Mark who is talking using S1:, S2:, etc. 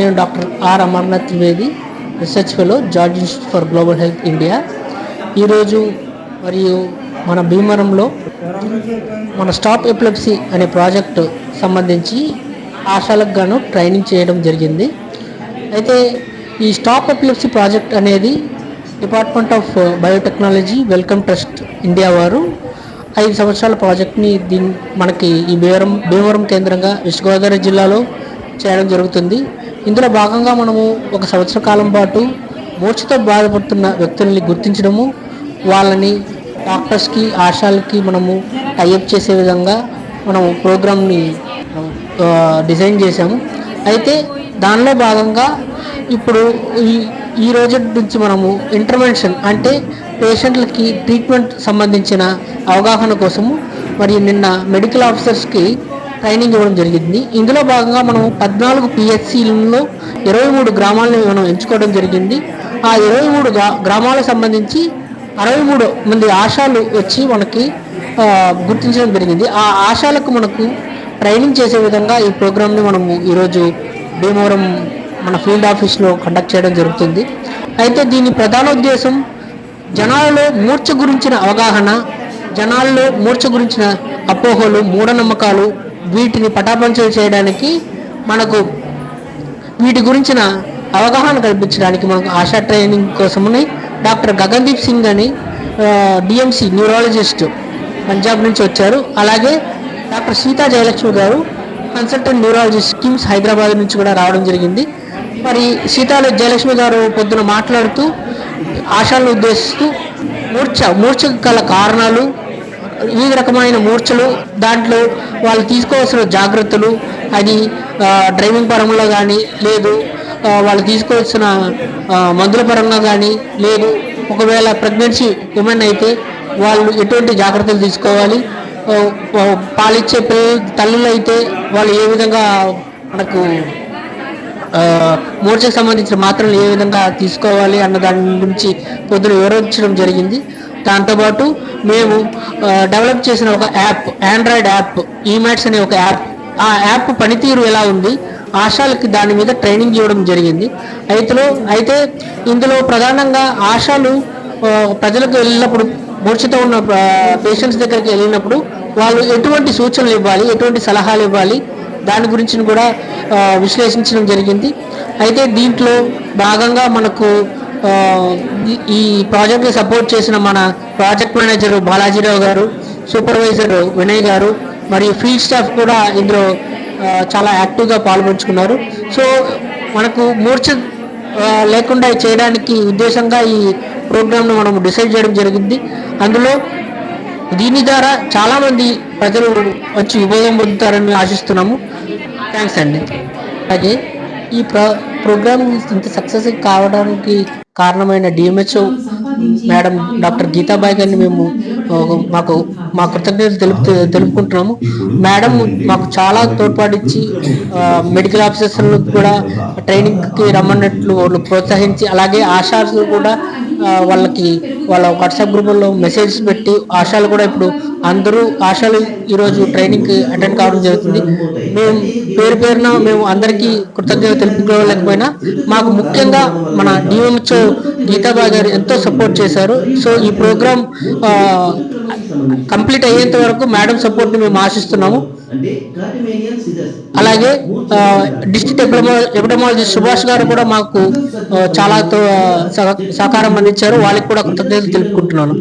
S1: నేను doctor R Amarnath Trivedi research fellow George Institute for Global Health India. ఈరోజు మరియు మన భీమవరంలో మన స్టాప్ ఎపిలెప్సీ అనే ప్రాజెక్టు సంబంధించి ఆశాలకు గాను ట్రైనింగ్ చేయడం జరిగింది. అయితే ఈ స్టాప్ ఎపిలెప్సీ ప్రాజెక్ట్ అనేది Department of Biotechnology Wellcome Trust India వారు ఐదు సంవత్సరాల ప్రాజెక్ట్ని దీని మనకి ఈ భీమవరం భీమవరం కేంద్రంగా వెస్ట్ గోదావరి జిల్లాలో చేయడం జరుగుతుంది. ఇందులో భాగంగా మనము ఒక సంవత్సర కాలం పాటు మూర్ఛతో బాధపడుతున్న వ్యక్తుల్ని గుర్తించడము వాళ్ళని డాక్టర్స్కి ఆశాలకి మనము టైఅప్ చేసే విధంగా మనము ప్రోగ్రామ్ని డిజైన్ చేసాము అయితే దానిలో భాగంగా ఇప్పుడు ఈ ఈ రోజు నుంచి మనము ఇంటర్వెన్షన్ అంటే పేషెంట్లకి ట్రీట్మెంట్ సంబంధించిన అవగాహన కోసము మరియు నిన్న మెడికల్ ఆఫీసర్స్కి ట్రైనింగ్ ఇవ్వడం జరిగింది. ఇందులో భాగంగా మనం పద్నాలుగు పిహెచ్సిలలో ఇరవై మూడు గ్రామాలను మనం ఎంచుకోవడం జరిగింది. ఆ ఇరవై మూడు గ్రామాలకు సంబంధించి అరవై మూడు మంది ఆశాలు వచ్చి మనకి గుర్తించడం జరిగింది. ఆ ఆశాలకు మనకు ట్రైనింగ్ చేసే విధంగా ఈ ప్రోగ్రామ్ని మనము ఈరోజు భీమవరం మన ఫీల్డ్ ఆఫీస్లో కండక్ట్ చేయడం జరుగుతుంది. అయితే దీని ప్రధాన ఉద్దేశం జనాలలో మూర్ఛ గురించిన అవగాహన జనాల్లో మూర్ఛ గురించిన అపోహలు మూఢనమ్మకాలు వీటిని పటాపంచలు చేయడానికి మనకు వీటి గురించిన అవగాహన కల్పించడానికి మనకు ఆశా ట్రైనింగ్ కోసమని డాక్టర్ గగన్దీప్ సింగ్ అని డిఎంసి న్యూరాలజిస్ట్ పంజాబ్ నుంచి వచ్చారు. అలాగే డాక్టర్ సీతా జయలక్ష్మి గారు కన్సల్టెంట్ న్యూరాలజిస్ట్ కిమ్స్ హైదరాబాద్ నుంచి కూడా రావడం జరిగింది. మరి సీతా జయలక్ష్మి గారు పొద్దున మాట్లాడుతూ ఆశాలను ఉద్దేశిస్తూ మూర్ఛ మూర్ఛకు గల కారణాలు వివిధ రకమైన మూర్ఛలు దాంట్లో వాళ్ళు తీసుకోవాల్సిన జాగ్రత్తలు అది డ్రైవింగ్ పరంలో కానీ లేదు వాళ్ళు తీసుకోవాల్సిన మందుల పరంగా కానీ లేదు ఒకవేళ ప్రెగ్నెన్సీ ఉమెన్ అయితే వాళ్ళు ఎటువంటి జాగ్రత్తలు తీసుకోవాలి? పాలిచ్చే పిల్లలు తల్లులు అయితే వాళ్ళు ఏ విధంగా మనకు మూర్ఛకు సంబంధించిన మాత్రలు ఏ విధంగా తీసుకోవాలి అన్న దాని గురించి పొద్దున వివరించడం జరిగింది. దాంతోపాటు మేము డెవలప్ చేసిన ఒక యాప్ ఆండ్రాయిడ్ యాప్ ఈమాట్స్ అనే ఒక యాప్. ఆ యాప్ పనితీరు ఎలా ఉంది? ఆశాలకి దాని మీద ట్రైనింగ్ ఇవ్వడం జరిగింది. అయితే అయితే ఇందులో ప్రధానంగా ఆశాలు ప్రజలకు వెళ్ళినప్పుడు మూర్ఛతో ఉన్న పేషెంట్స్ దగ్గరికి వెళ్ళినప్పుడు వాళ్ళు ఎటువంటి సూచనలు ఇవ్వాలి ఎటువంటి సలహాలు ఇవ్వాలి దాని గురించి కూడా విశ్లేషించడం జరిగింది. అయితే దీంట్లో భాగంగా మనకు ఈ- ఈ ప్రాజెక్ట్ని సపోర్ట్ చేసిన మన ప్రాజెక్ట్ మేనేజర్ బాలాజీరావు గారు సూపర్వైజర్ వినయ్ గారు మరియు ఫీల్డ్ స్టాఫ్ కూడా ఇందులో చాలా యాక్టివ్గా పాల్పంచుకున్నారు. సో మనకు మూర్ఛ లేకుండా చేయడానికి ఉద్దేశంగా ఈ ప్రోగ్రామ్ను మనం డిసైడ్ చేయడం జరిగింది. అందులో దీని ద్వారా చాలామంది ప్రజలు వచ్చి ఉపయోగం పొందుతారని ఆశిస్తున్నాము. థ్యాంక్స్ అండి. అలాగే ఈ ప్ర ప్రోగ్రామ్ ఇంత సక్సెస్ కావడానికి కారణమైన డిఎంహెచ్ఓ మేడం డాక్టర్ గీతాబాయ్ గారిని మేము మాకు మా కృతజ్ఞతలు తెలుపు తెలుపుకుంటున్నాము. మేడం మాకు చాలా తోడ్పాటిచ్చి మెడికల్ ఆఫీసర్స్లను కూడా ట్రైనింగ్కి రమ్మన్నట్లు వాళ్ళు ప్రోత్సహించి అలాగే ఆశాలు కూడా వాళ్ళకి వాళ్ళ వాట్సాప్ గ్రూపుల్లో మెసేజ్ పెట్టి ఆశాలు కూడా ఇప్పుడు అందరూ ఆశాలు ఈరోజు ట్రైనింగ్కి అటెండ్ కావడం జరుగుతుంది. మేము పేరు పేరున మేము అందరికీ కృతజ్ఞత తెలుపుకోలేకపోయినా మాకు ముఖ్యంగా మన డిఎంహెచ్ఓ గీతాబాయ్ గారు ఎంతో సపోర్ట్ చేశారు. సో ఈ ప్రోగ్రామ్ కంప్లీట్ అయ్యేంత వరకు మేడం సపోర్ట్ని మేము ఆశిస్తున్నాము. అలాగే డిస్ట్రిక్ట్ ఎపిడమా ఎపిడమాలజిస్ట్ సుభాష్ గారు కూడా మాకు చాలా సహకారం అందించారు. వాళ్ళకి కూడా కృతజ్ఞతలు తెలుపుకుంటున్నాను.